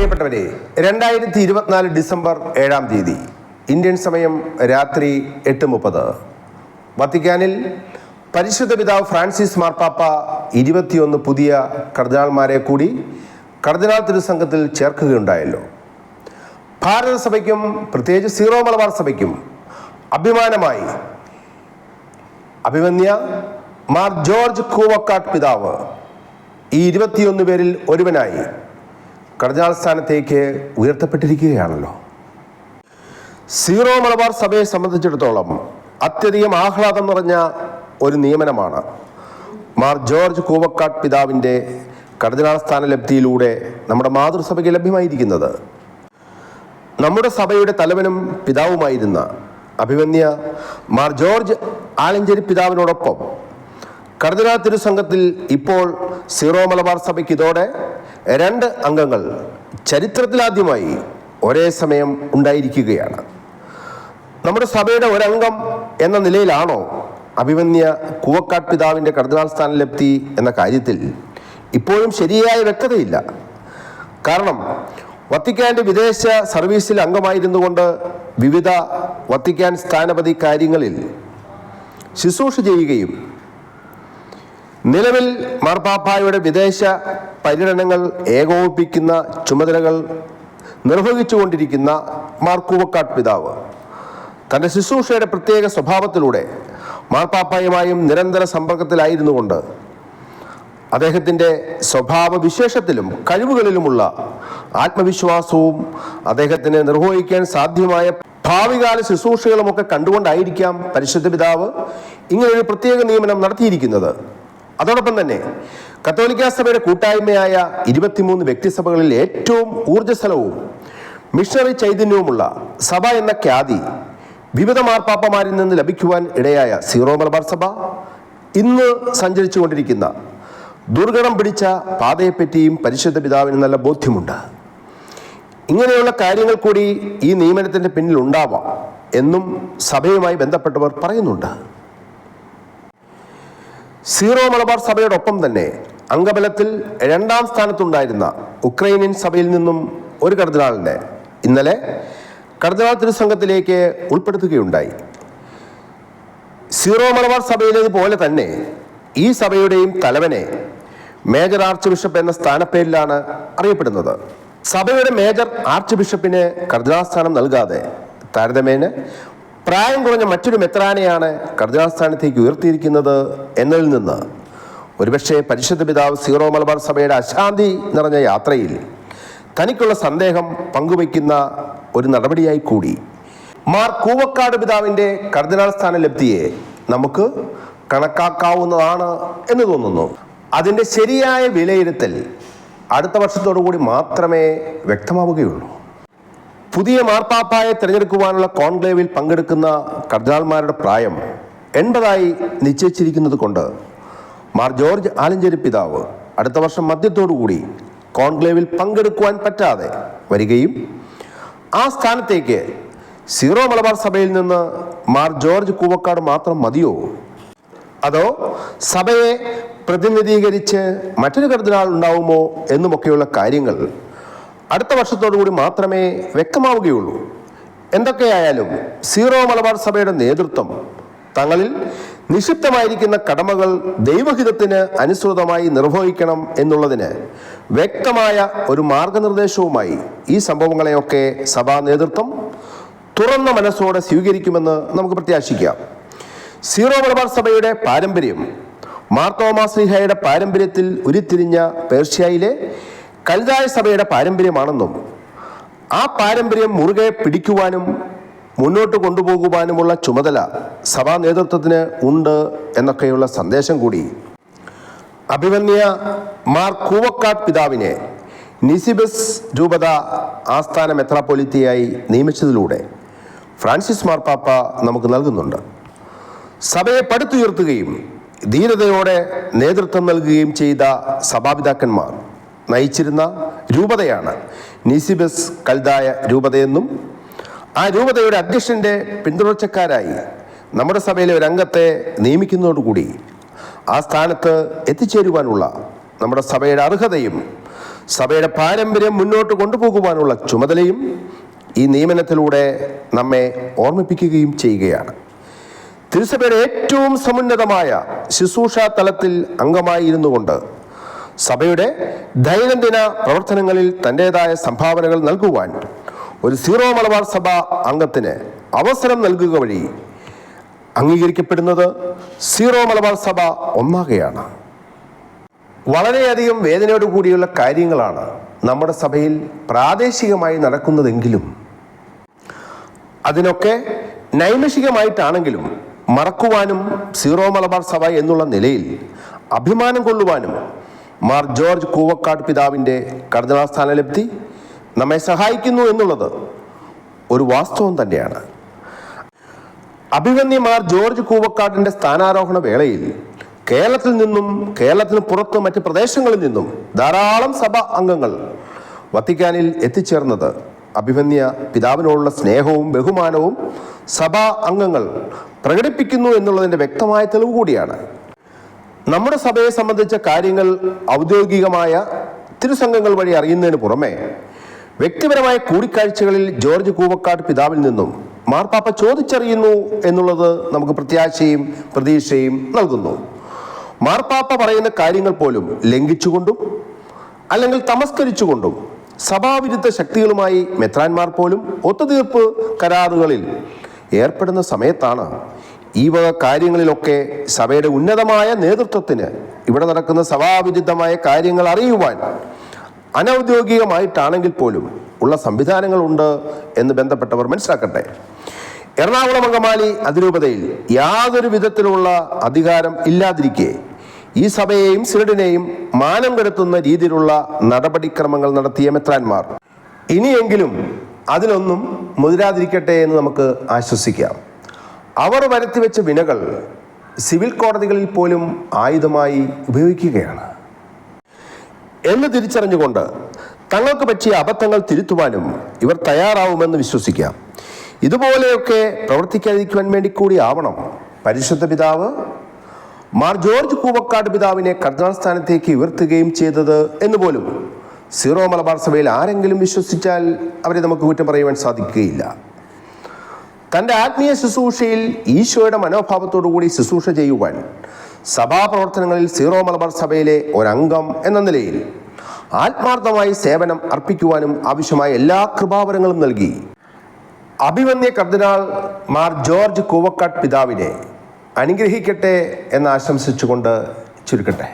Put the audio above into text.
പ്രിയപ്പെട്ടവരെ രണ്ടായിരത്തി ഇരുപത്തിനാല് ഡിസംബർ ഏഴാം തീയതി ഇന്ത്യൻ സമയം രാത്രി എട്ട് മുപ്പത്. വത്തിക്കാനിൽ പരിശുദ്ധ പിതാവ് ഫ്രാൻസിസ് മാർപ്പാപ്പ ഇരുപത്തിയൊന്ന് പുതിയ കർദിനാൾമാരെ കൂടി കർദിനാൾ തിരുസംഘത്തിൽ ചേർക്കുകയുണ്ടായല്ലോ. ഭാരതസഭയ്ക്കും പ്രത്യേകിച്ച് സീറോ മലബാർ സഭയ്ക്കും അഭിമാനമായി അഭിമന്യ മാർ ജോർജ് കൂവക്കാട്ട് പിതാവ് ഈ ഇരുപത്തിയൊന്ന് പേരിൽ ഒരുവനായി സ്ഥാനത്തേക്ക് ഉയർത്തപ്പെട്ടിരിക്കുകയാണല്ലോ. സീറോ മലബാർ സഭയെ സംബന്ധിച്ചിടത്തോളം അത്യധികം ആഹ്ലാദം നിറഞ്ഞ ഒരു നിയമനമാണ്. മാർ ജോർജ് കൂവക്കാട്ട് പിതാവിന്റെ കർദിനാൾ ലബ്ധിയിലൂടെ നമ്മുടെ മാതൃസഭയ്ക്ക് ലഭ്യമായിരിക്കുന്നത്. നമ്മുടെ സഭയുടെ തലവനും പിതാവുമായിരുന്ന അഭിമന്യ മാർ ജോർജ് ആലഞ്ചേരി പിതാവിനോടൊപ്പം കർദിനാൾ തിരുസംഘത്തിൽ ഇപ്പോൾ സീറോ മലബാർ സഭയ്ക്ക് ഇതോടെ രണ്ട് അംഗങ്ങൾ ചരിത്രത്തിലാദ്യമായി ഒരേ സമയം ഉണ്ടായിരിക്കുകയാണ്. നമ്മുടെ സഭയുടെ ഒരംഗം എന്ന നിലയിലാണോ അഭിമന്യ കൂവക്കാട്ട് പിതാവിന്റെ കർദിനാൾ സ്ഥാനം ലബ്ധി എന്ന കാര്യത്തിൽ ഇപ്പോഴും ശരിയായ വ്യക്തതയില്ല. കാരണം വത്തിക്കാന്റെ വിദേശ സർവീസിൽ അംഗമായിരുന്നുകൊണ്ട് വിവിധ വത്തിക്കാൻ സ്ഥാനപതി കാര്യങ്ങളിൽ ശുശ്രൂഷ ചെയ്യുകയും നിലവിൽ മാർപ്പാപ്പായുടെ വിദേശ പര്യടനങ്ങൾ ഏകോപിപ്പിക്കുന്ന ചുമതലകൾ നിർവഹിച്ചുകൊണ്ടിരിക്കുന്ന മാർക്കൂവക്കാട്ട് പിതാവ്. തന്റെ ശുശ്രൂഷയുടെ പ്രത്യേക സ്വഭാവത്തിലൂടെ മാർപ്പാപ്പായുമായും നിരന്തര സമ്പർക്കത്തിലായിരുന്നു കൊണ്ട് അദ്ദേഹത്തിന്റെ സ്വഭാവ വിശേഷത്തിലും കഴിവുകളിലുമുള്ള ആത്മവിശ്വാസവും അദ്ദേഹത്തിന് നിർവഹിക്കാൻ സാധ്യമായ ഭാവികാല ശുശ്രൂഷകളുമൊക്കെ കണ്ടുകൊണ്ടായിരിക്കാം പരിശുദ്ധ പിതാവ് ഇങ്ങനൊരു പ്രത്യേക നിയമനം നടത്തിയിരിക്കുന്നത്. അതോടൊപ്പം തന്നെ കത്തോലിക്ക സഭയുടെ കൂട്ടായ്മയായ ഇരുപത്തിമൂന്ന് വ്യക്തിസഭകളിൽ ഏറ്റവും ഊർജസ്വലവും മിഷണറി ചൈതന്യവുമുള്ള സഭ എന്ന ഖ്യാതി വിവിധ മാർപ്പാപ്പമാരിൽ നിന്ന് ലഭിക്കുവാൻ ഇടയായ സീറോ മലബാർ സഭ ഇന്ന് സഞ്ചരിച്ചു കൊണ്ടിരിക്കുന്ന ദുർഘടം പിടിച്ച പാതയെപ്പറ്റിയും പരിശുദ്ധ പിതാവിന് നല്ല ബോധ്യമുണ്ട്. ഇങ്ങനെയുള്ള കാര്യങ്ങൾ കൂടി ഈ നിയമനത്തിന്റെ പിന്നിൽ ഉണ്ടാവാം എന്നും സഭയുമായി ബന്ധപ്പെട്ടവർ പറയുന്നുണ്ട്. സീറോ മലബാർ സഭയോടൊപ്പം തന്നെ അംഗബലത്തിൽ രണ്ടാം സ്ഥാനത്തുണ്ടായിരുന്ന ഉക്രൈനിയൻ സഭയിൽ നിന്നും ഒരു കർദിനാളിനെ ഇന്നലെ കർദിനാൾ തിരുസംഘത്തിലേക്ക് ഉൾപ്പെടുത്തുകയുണ്ടായി. സീറോ മലബാർ സഭയിലേതുപോലെ തന്നെ ഈ സഭയുടെയും തലവനെ മേജർ ആർച്ച് ബിഷപ്പ് എന്ന സ്ഥാനപ്പേരിലാണ് അറിയപ്പെടുന്നത്. സഭയുടെ മേജർ ആർച്ച് ബിഷപ്പിന് കർദിനാൾ സ്ഥാനം നൽകാതെ താരതമ്യേന പ്രായം കുറഞ്ഞ മറ്റൊരു മെത്രാനെയാണ് കർദിനാൾ സ്ഥാനത്തേക്ക് ഉയർത്തിയിരിക്കുന്നത് എന്നതിൽ നിന്ന്. ഒരുപക്ഷെ പരിശുദ്ധ പിതാവ് സീറോ മലബാർ സഭയുടെ അശാന്തി നിറഞ്ഞ യാത്രയിൽ തനിക്കുള്ള സന്ദേഹം പങ്കുവയ്ക്കുന്ന ഒരു നടപടിയായി കൂടി. മാർ കൂവക്കാട് പിതാവിന്റെ കർദിനാൾ സ്ഥാന ലബ്ധിയെ നമുക്ക് കണക്കാക്കാവുന്നതാണ് എന്ന് തോന്നുന്നു. അതിന്റെ ശരിയായ വിലയിരുത്തൽ അടുത്ത വർഷത്തോടു കൂടി മാത്രമേ വ്യക്തമാവുകയുള്ളൂ. പുതിയ മാർപ്പാപ്പായെ തിരഞ്ഞെടുക്കുവാനുള്ള കോൺക്ലേവിൽ പങ്കെടുക്കുന്ന കർദ്ദാൾമാരുടെ പ്രായം എൺപതായി നിശ്ചയിച്ചിരിക്കുന്നത് കൊണ്ട് മാർ ജോർജ് ആലഞ്ചേരി പിതാവ് അടുത്ത വർഷം മധ്യത്തോടുകൂടി കോൺക്ലേവിൽ പങ്കെടുക്കുവാൻ പറ്റാതെ വരികയും ആ സ്ഥാനത്തേക്ക് സീറോ മലബാർ സഭയിൽ നിന്ന് മാർ ജോർജ് കൂവക്കാട് മാത്രം മതിയോ? അതോ സഭയെ പ്രതിനിധീകരിച്ച് മറ്റൊരു കരുതലാൾ ഉണ്ടാവുമോ എന്നുമൊക്കെയുള്ള കാര്യങ്ങൾ അടുത്ത വർഷത്തോടുകൂടി മാത്രമേ വ്യക്തമാവുകയുള്ളൂ. എന്തൊക്കെയായാലും സീറോ മലബാർ സഭയുടെ നേതൃത്വം തങ്ങളിൽ നിക്ഷിപ്തമായിരിക്കുന്ന കടമകൾ ദൈവഹിതത്തിന് അനുസൃതമായി നിർവഹിക്കണം എന്നുള്ളതിന് വ്യക്തമായ ഒരു മാർഗനിർദ്ദേശവുമായി ഈ സംഭവങ്ങളെയൊക്കെ സഭാ നേതൃത്വം തുറന്ന മനസ്സോടെ സ്വീകരിക്കുമെന്ന് നമുക്ക് പ്രത്യാശിക്കാം. സീറോ മലബാർ സഭയുടെ പാരമ്പര്യം മാർത്തോമാശ്രീഹയുടെ പാരമ്പര്യത്തിൽ ഉരുത്തിരിഞ്ഞ പേർഷ്യയിലെ കൽതായ സഭയുടെ പാരമ്പര്യമാണെന്നും ആ പാരമ്പര്യം മുറുകെ പിടിക്കുവാനും മുന്നോട്ട് കൊണ്ടുപോകുവാനുമുള്ള ചുമതല സഭാ നേതൃത്വത്തിന് ഉണ്ട് എന്നൊക്കെയുള്ള സന്ദേശം കൂടി. അഭിമന്യ മാർ കൂവക്കാട്ട് പിതാവിനെ നിസിബസ് രൂപത ആസ്ഥാന മെത്രാപ്പൊലിത്തയായി നിയമിച്ചതിലൂടെ ഫ്രാൻസിസ് മാർപ്പാപ്പ നമുക്ക് നൽകുന്നുണ്ട്. സഭയെ പടുത്തുയർത്തുകയും ധീരതയോടെ നേതൃത്വം നൽകുകയും ചെയ്ത സഭാപിതാക്കന്മാർ നയിച്ചിരുന്ന രൂപതയാണ്. നിസിബസ് കൽതായ രൂപതയെന്നും ആ രൂപതയുടെ അധ്യക്ഷന്റെ പിന്തുടർച്ചക്കാരായി നമ്മുടെ സഭയിലെ ഒരു അംഗത്തെ നിയമിക്കുന്നതോടുകൂടി ആ സ്ഥാനത്ത് എത്തിച്ചേരുവാനുള്ള നമ്മുടെ സഭയുടെ അർഹതയും സഭയുടെ പാരമ്പര്യം മുന്നോട്ട് കൊണ്ടുപോകുവാനുള്ള ചുമതലയും ഈ നിയമനത്തിലൂടെ നമ്മെ ഓർമ്മിപ്പിക്കുകയും ചെയ്യുകയാണ്. തിരുസഭയുടെ ഏറ്റവും സമുന്നതമായ ശുശ്രൂഷാ തലത്തിൽ അംഗമായിരുന്നു കൊണ്ട് സഭയുടെ ദൈനംദിന പ്രവർത്തനങ്ങളിൽ തന്റെതായ സംഭാവനകൾ നൽകുവാൻ ഒരു സീറോ മലബാർ സഭ അംഗത്തിന് അവസരം നൽകുക വഴി അംഗീകരിക്കപ്പെടുന്നത് സീറോ മലബാർ സഭ ഒന്നാകെയാണ്. വളരെയധികം വേദനയോടു കൂടിയുള്ള കാര്യങ്ങളാണ് നമ്മുടെ സഭയിൽ പ്രാദേശികമായി നടക്കുന്നതെങ്കിലും അതിനൊക്കെ നൈമിഷികമായിട്ടാണെങ്കിലും മറക്കുവാനും സീറോ മലബാർ സഭ എന്നുള്ള നിലയിൽ അഭിമാനം കൊള്ളുവാനും മാർ ജോർജ് കൂവക്കാട് പിതാവിന്റെ കർദിനാൾ സ്ഥാനലബ്ധി നമ്മെ സഹായിക്കുന്നു എന്നുള്ളത് ഒരു വാസ്തവം തന്നെയാണ്. അഭിമന്യമാർ ജോർജ് കൂവക്കാടിന്റെ സ്ഥാനാരോഹണ വേളയിൽ കേരളത്തിൽ നിന്നും കേരളത്തിന് പുറത്ത് മറ്റ് പ്രദേശങ്ങളിൽ നിന്നും ധാരാളം സഭ അംഗങ്ങൾ വത്തിക്കാനിൽ എത്തിച്ചേർന്നത് അഭിമന്യ പിതാവിനോടുള്ള സ്നേഹവും ബഹുമാനവും സഭാ അംഗങ്ങൾ പ്രകടിപ്പിക്കുന്നു എന്നുള്ളതിന്റെ വ്യക്തമായ തെളിവ് കൂടിയാണ്. നമ്മുടെ സഭയെ സംബന്ധിച്ച കാര്യങ്ങൾ ഔദ്യോഗികമായ തിരുസംഘങ്ങൾ വഴി അറിയുന്നതിന് പുറമെ വ്യക്തിപരമായ കൂടിക്കാഴ്ചകളിൽ ജോർജ് കൂവക്കാട് പിതാവിൽ നിന്നും മാർപ്പാപ്പ ചോദിച്ചറിയുന്നു എന്നുള്ളത് നമുക്ക് പ്രത്യാശയും പ്രതീക്ഷയും നൽകുന്നു. മാർപ്പാപ്പ പറയുന്ന കാര്യങ്ങൾ പോലും ലംഘിച്ചുകൊണ്ടും അല്ലെങ്കിൽ തമസ്കരിച്ചുകൊണ്ടും സഭാവിരുദ്ധ ശക്തികളുമായി മെത്രാൻമാർ പോലും ഒത്തുതീർപ്പ് കരാറുകളിൽ ഏർപ്പെടുന്ന സമയത്താണ് ഈ വക കാര്യങ്ങളിലൊക്കെ സഭയുടെ ഉന്നതമായ നേതൃത്വത്തിന് ഇവിടെ നടക്കുന്ന സഭാവിരുദ്ധമായ കാര്യങ്ങൾ അറിയുവാൻ അനൗദ്യോഗികമായിട്ടാണെങ്കിൽ പോലും ഉള്ള സംവിധാനങ്ങളുണ്ട് എന്ന് ബന്ധപ്പെട്ടവർ മനസ്സിലാക്കട്ടെ. എറണാകുളം അങ്കമാലി അതിരൂപതയിൽ യാതൊരു വിധത്തിലുള്ള അധികാരം ഇല്ലാതിരിക്കെ ഈ സഭയെയും സിനഡിനെയും മാനം കെടുത്തുന്ന രീതിയിലുള്ള നടപടിക്രമങ്ങൾ നടത്തിയ മെത്രാന്മാർ. ഇനിയെങ്കിലും അതിലൊന്നും മുതിരാതിരിക്കട്ടെ എന്ന് നമുക്ക് ആശ്വസിക്കാം. അവർ വരുത്തിവെച്ച വിനകൾ സിവിൽ കോടതികളിൽ പോലും ആയുധമായി ഉപയോഗിക്കുകയാണ്. എന്ന് തിരിച്ചറിഞ്ഞുകൊണ്ട് തങ്ങൾക്ക് പറ്റിയ അബദ്ധങ്ങൾ തിരുത്തുവാനും ഇവർ തയ്യാറാവുമെന്ന് വിശ്വസിക്കാം. ഇതുപോലെയൊക്കെ പ്രവർത്തിക്കാതിരിക്കുവാൻ വേണ്ടി കൂടി ആവണം. പരിശുദ്ധ പിതാവ് മാർ ജോർജ് കൂവക്കാട് പിതാവിനെ കർദിനാൾ സ്ഥാനത്തേക്ക് ഉയർത്തുകയും ചെയ്തത് എന്ന് പോലും സീറോ മലബാർ സഭയിൽ ആരെങ്കിലും വിശ്വസിച്ചാൽ അവരെ നമുക്ക് കുറ്റം പറയുവാൻ സാധിക്കുകയില്ല. തന്റെ ആത്മീയ ശുശ്രൂഷയിൽ ഈശോയുടെ മനോഭാവത്തോടുകൂടി ശുശ്രൂഷ ചെയ്യുവാൻ സഭാപ്രവർത്തനങ്ങളിൽ സീറോ മലബാർ സഭയിലെ ഒരംഗം എന്ന നിലയിൽ ആത്മാർത്ഥമായി സേവനം അർപ്പിക്കുവാനും ആവശ്യമായ എല്ലാ കൃപാവരങ്ങളും നൽകി. അഭിമന്യ കർദിനാൾ മാർ ജോർജ് കൂവക്കാട്ട് പിതാവിനെ അനുഗ്രഹിക്കട്ടെ എന്ന് ആശംസിച്ചുകൊണ്ട് ചുരുക്കട്ടെ.